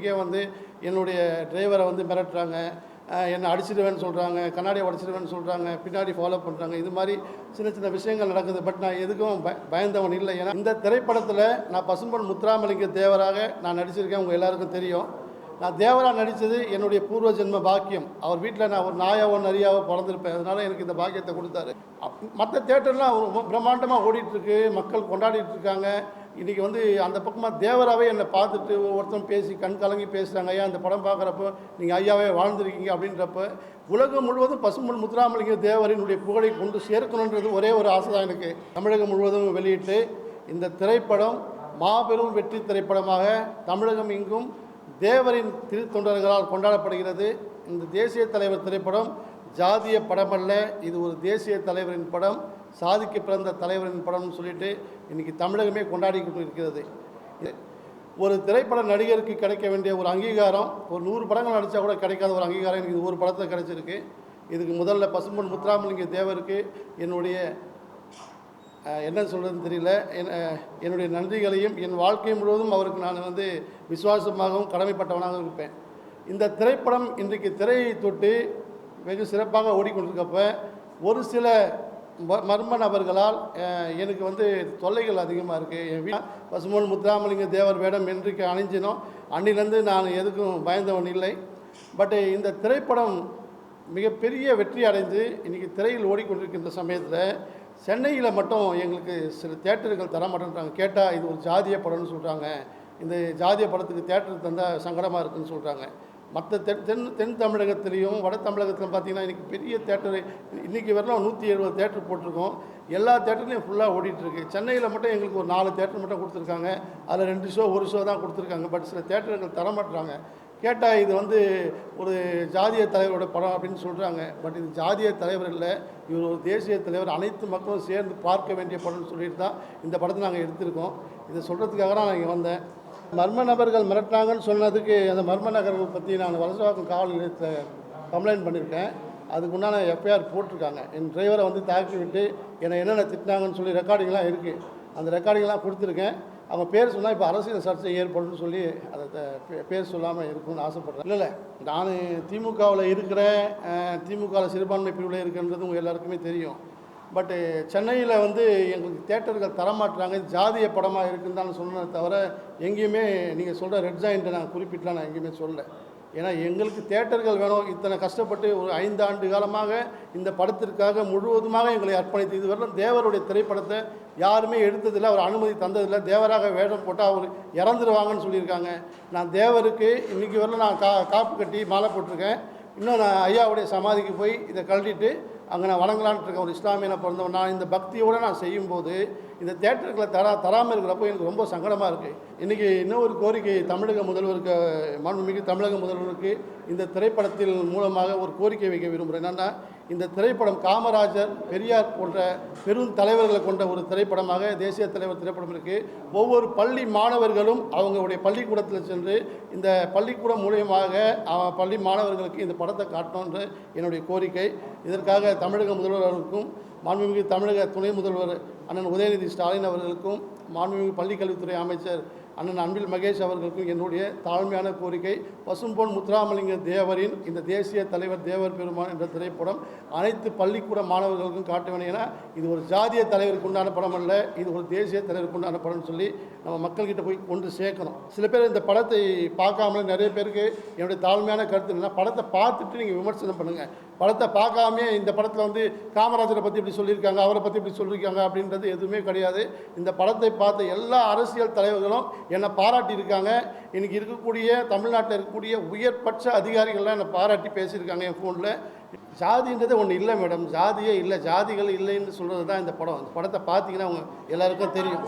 வீட்டுக்கே வந்து என்னுடைய டிரைவரை வந்து மிரட்டுறாங்க என்னை அடிச்சிடுவேன்னு சொல்கிறாங்க கண்ணாடியை உடச்சிடுவேன்னு சொல்கிறாங்க பின்னாடி ஃபாலோ பண்ணுறாங்க இது மாதிரி சின்ன சின்ன விஷயங்கள் நடக்குது. பட் நான் எதுக்கும் ப பயந்தவன் இல்லை. ஏன்னா இந்த திரைப்படத்தில் நான் பசும்பொன் முத்துராமலிங்க தேவராக நான் நடிச்சிருக்கேன். உங்கள் எல்லாருக்கும் தெரியும். நான் தேவராக நடித்தது என்னுடைய பூர்வ ஜென்ம பாக்கியம். அவர் வீட்டில் நான் ஒரு நாயாவோ நரியாவோ பிறந்திருப்பேன். அதனால் எனக்கு இந்த பாக்கியத்தை கொடுத்தாரு. மற்ற தேட்டர்லாம் ரொம்ப பிரம்மாண்டமாக ஓடிட்டுருக்கு மக்கள் கொண்டாடிட்டு இருக்காங்க. இன்றைக்கி வந்து அந்த பக்கமாக தேவராகவே என்னை பார்த்துட்டு ஒருத்தன் பேசி கண் கலங்கி பேசுகிறாங்க ஐயா அந்த படம் பார்க்குறப்போ நீங்கள் ஐயாவே வாழ்ந்துருக்கீங்க அப்படின்றப்ப உலகம் முழுவதும் பசும்பொன் முத்துராமலிங்க தேவரினுடைய புகழை கொண்டு சேர்க்கணுன்றது ஒரே ஒரு ஆசை தான் எனக்கு. தமிழகம் முழுவதும் வெளியிட்டு இந்த திரைப்படம் மாபெரும் வெற்றி திரைப்படமாக தமிழகம் எங்கும் தேவரின் திருத்தொண்டர்களால் கொண்டாடப்படுகிறது. இந்த தேசிய தலைவர் திரைப்படம் ஜாதிய படமல்ல இது ஒரு தேசிய தலைவரின் படம். சாதிக்க பிறந்த தலைவரின் படம்னு சொல்லிட்டு இன்றைக்கி தமிழகமே கொண்டாடி கொண்டு இருக்கிறது ஒரு திரைப்பட நடிகருக்கு கிடைக்க வேண்டிய ஒரு அங்கீகாரம் ஒரு நூறு படங்கள் நடித்தா கூட கிடைக்காத ஒரு அங்கீகாரம் எனக்கு இது ஒரு படத்தில் கிடைச்சிருக்கு. இதுக்கு முதல்ல பசும்பொன் முத்துராமலிங்க தேவருக்கு என்னுடைய என்ன சொல்கிறதுன்னு தெரியல. என் என்னுடைய நன்றிகளையும் என் வாழ்க்கை முழுவதும் அவருக்கு நான் வந்து விசுவாசமாகவும் கடமைப்பட்டவனாகவும் இருப்பேன். இந்த திரைப்படம் இன்றைக்கு திரையை தொட்டு வெகு சிறப்பாக ஓடிக்கொண்டிருக்கப்ப ஒரு சில மர்ம நபர்களால் எனக்கு வந்து தொல்லைகள் அதிகமாக இருக்குது என் வீ பசுமோன் முத்துராமலிங்க தேவர் வேடம் என்றைக்கு அணிஞ்சினோம் அன்னிலேருந்து நான் எதுக்கும் பயந்தவன் இல்லை. பட் இந்த திரைப்படம் மிகப்பெரிய வெற்றி அடைந்து இன்றைக்கி திரையில் ஓடிக்கொண்டிருக்கின்ற சமயத்தில் சென்னையில் மட்டும் எங்களுக்கு சில தேட்டர்கள் தர மாட்டேன்றாங்க. கேட்டால் இது ஒரு ஜாதிய படம்னு சொல்கிறாங்க இந்த ஜாதிய படத்துக்கு தேட்டர் தந்தால் சங்கடமாக இருக்குன்னு சொல்கிறாங்க மற்ற தென் தென் தென் தமிழகத்திலையும் வட தமிழகத்திலும் பார்த்தீங்கன்னா இன்றைக்கி பெரிய தேட்டர் இன்றைக்கி வரலாம் நூற்றி எழுபது தேட்டர் போட்டிருக்கோம். எல்லா தேட்டர்லையும் ஃபுல்லாக ஓடிட்டுருக்கு. சென்னையில் மட்டும் எங்களுக்கு ஒரு நாலு தேட்டர் மட்டும் கொடுத்துருக்காங்க. அதில் ரெண்டு ஷோ ஒரு ஷோ தான் கொடுத்துருக்காங்க. பட் சில தேட்டர்கள் தர மாட்டுறாங்க கேட்டால் இது வந்து ஒரு ஜாதிய தலைவரோட படம் அப்படின்னு சொல்கிறாங்க பட் இது ஜாதிய தலைவர் இல்லை. இவர் ஒரு தேசிய தலைவர். அனைத்து மக்களும் சேர்ந்து பார்க்க வேண்டிய படம்னு சொல்லிட்டு தான் இந்த படத்தை நாங்கள் எடுத்திருக்கோம். இதை சொல்கிறதுக்காக தான் நான் இங்கே வந்தேன். மர்ம நபர்கள் மிரட்டினாங்கன்னு சொன்னதுக்கு அந்த மர்ம நகர்கள் பற்றி நான் வலசவாக்கம் காவல் நிலையத்தில் கம்ப்ளைண்ட் பண்ணியிருக்கேன் அதுக்கு உண்டான எஃப்ஐஆர் போட்டிருக்காங்க. என் டிரைவரை வந்து தாக்கி விட்டு என்னை என்னென்ன திட்டினாங்கன்னு சொல்லி ரெக்கார்டிங்லாம் இருக்குது அந்த ரெக்கார்டிங்லாம் கொடுத்துருக்கேன். அவங்க பேர் சொன்னால் இப்போ அரசியல் சர்ச்சை ஏற்படும்னு சொல்லி அதை பே- பேர் சொல்லாமல் இருக்கணும்னு ஆசைப்பட்றேன். இல்லை இல்லை. நான் திமுகவில் இருக்கிற திமுகவில் சிறுபான்மை பிரிவில் இருக்குன்றது உங்கள் எல்லாருக்குமே தெரியும். பட்டு சென்னையில் வந்து எங்களுக்கு தேட்டர்கள் தரமாட்டுறாங்க இது ஜாதிய படமாக இருக்குன்னு தான் சொன்னதை தவிர எங்கேயுமே நீங்கள் சொல்கிற ரெட் ஜாயிண்ட்டை நான் குறிப்பிட்டலாம் நான் எங்கேயுமே சொல்லலை. ஏன்னா எங்களுக்கு தேட்டர்கள் வேணும். இத்தனை கஷ்டப்பட்டு ஒரு ஐந்து ஆண்டு காலமாக இந்த படத்திற்காக முழுவதுமாக எங்களை அர்ப்பணித்து இதுவரையிலும் தேவருடைய திரைப்படத்தை யாருமே எடுத்ததில்லை. அவர் அனுமதி தந்ததில்லை. தேவராக வேடம் போட்டால் அவர் இறந்துருவாங்கன்னு சொல்லியிருக்காங்க. நான் தேவருக்கு இன்றைக்கி வரல நான் கா காப்பு கட்டி மாலை போட்டிருக்கேன். இன்னும் நான் ஐயாவுடைய சமாதிக்கு போய் இதை கழட்டிட்டு அங்கே நான் வழங்கலான்ட்டு இருக்கேன் ஒரு இஸ்லாமியனை பிறந்தவன். நான் இந்த பக்தியோடு நான் செய்யும்போது இந்த தேட்டர்களை தரா தராமல் இருக்கிறப்போ எனக்கு ரொம்ப சங்கடமாக இருக்குது இன்றைக்கி இன்னொரு கோரிக்கை தமிழக முதல்வருக்கு மாண்புமிகு தமிழக முதல்வருக்கு இந்த திரைப்படத்தில் மூலமாக ஒரு கோரிக்கை வைக்க விரும்புகிறேன் என்னென்னா இந்த திரைப்படம் காமராஜர் பெரியார் போன்ற பெரும் தலைவர்களை கொண்ட ஒரு திரைப்படமாக தேசிய தலைவர் திரைப்படம் இருக்குது ஒவ்வொரு பள்ளி மாணவர்களும் அவங்களுடைய பள்ளிக்கூடத்தில் சென்று இந்த பள்ளிக்கூடம் மூலியமாக பள்ளி மாணவர்களுக்கு இந்த படத்தை காட்டணுன்ற என்னுடைய கோரிக்கை. இதற்காக தமிழக முதல்வர் அவர்களுக்கும் மாண்புமிகு தமிழக துணை முதல்வர் அண்ணன் உதயநிதி ஸ்டாலின் அவர்களுக்கும் மாண்புமிகு பள்ளிக்கல்வித்துறை அமைச்சர் அண்ணன் அன்பில் மகேஷ் அவர்களுக்கும் என்னுடைய தாழ்மையான கோரிக்கை பசும்பொன் முத்துராமலிங்க தேவரின் இந்த தேசிய தலைவர் தேவர் பெருமான் என்ற திரைப்படம் அனைத்து பள்ளிக்கூட மாணவர்களுக்கும் காட்ட வேண்டும் ஏன்னா இது ஒரு ஜாதிய தலைவருக்கு உண்டான படம் அல்ல இது ஒரு தேசிய தலைவருக்கு உண்டான படம்னு சொல்லி நம்ம மக்கள்கிட்ட போய் கொண்டு சேர்க்கணும். சில பேர் இந்த படத்தை பார்க்காமலே நிறைய பேருக்கு என்னுடைய தாழ்மையான கருத்து என்னென்னா படத்தை பார்த்துட்டு நீங்கள் விமர்சனம் பண்ணுங்கள் படத்தை பார்க்காமே இந்த படத்தில் வந்து காமராஜரை பற்றி இப்படி சொல்லியிருக்காங்க அவரை பற்றி இப்படி சொல்லியிருக்காங்க அப்படின்றது எதுவுமே கிடையாது. இந்த படத்தை பார்த்த எல்லா அரசியல் தலைவர்களும் என்னை பாராட்டியிருக்காங்க. இன்றைக்கி இருக்கக்கூடிய தமிழ்நாட்டில் இருக்கக்கூடிய உயர்பட்ச அதிகாரிகள்லாம் என்னை பாராட்டி பேசியிருக்காங்க என் ஃபோனில். ஜாதின்றது ஒன்று இல்லை மேடம். ஜாதியே இல்லை. ஜாதிகள் இல்லைன்னு சொல்கிறது தான் இந்த படம். இந்த படத்தை பார்த்தீங்கன்னா அவங்க எல்லாருக்கும் தெரியும்.